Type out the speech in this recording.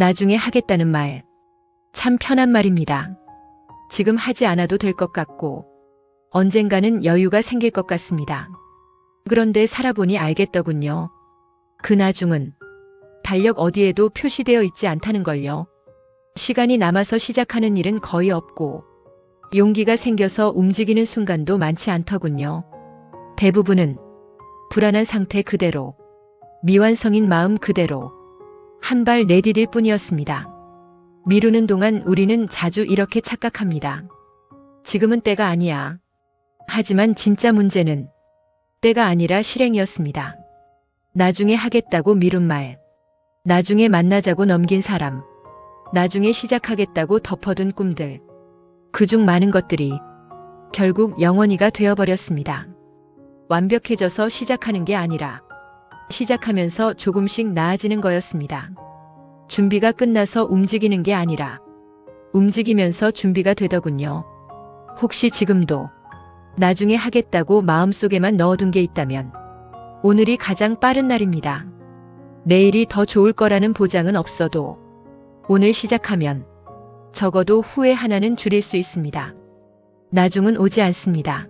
나중에 하겠다는 말. 참 편한 말입니다. 지금 하지 않아도 될 것 같고, 언젠가는 여유가 생길 것 같습니다. 그런데 살아보니 알겠더군요. 그 나중은 달력 어디에도 표시되어 있지 않다는 걸요. 시간이 남아서 시작하는 일은 거의 없고, 용기가 생겨서 움직이는 순간도 많지 않더군요. 대부분은 불안한 상태 그대로, 미완성인 마음 그대로, 한 발 내디딜 뿐이었습니다. 미루는 동안 우리는 자주 이렇게 착각합니다. 지금은 때가 아니야. 하지만 진짜 문제는 때가 아니라 실행이었습니다. 나중에 하겠다고 미룬 말, 나중에 만나자고 넘긴 사람, 나중에 시작하겠다고 덮어둔 꿈들, 그중 많은 것들이 결국 영원히가 되어버렸습니다. 완벽해져서 시작하는 게 아니라 시작하면서 조금씩 나아지는 거였습니다. 준비가 끝나서 움직이는 게 아니라 움직이면서 준비가 되더군요. 혹시 지금도 나중에 하겠다고 마음속에만 넣어둔 게 있다면 오늘이 가장 빠른 날입니다. 내일이 더 좋을 거라는 보장은 없어도 오늘 시작하면 적어도 후회 하나는 줄일 수 있습니다. 나중은 오지 않습니다.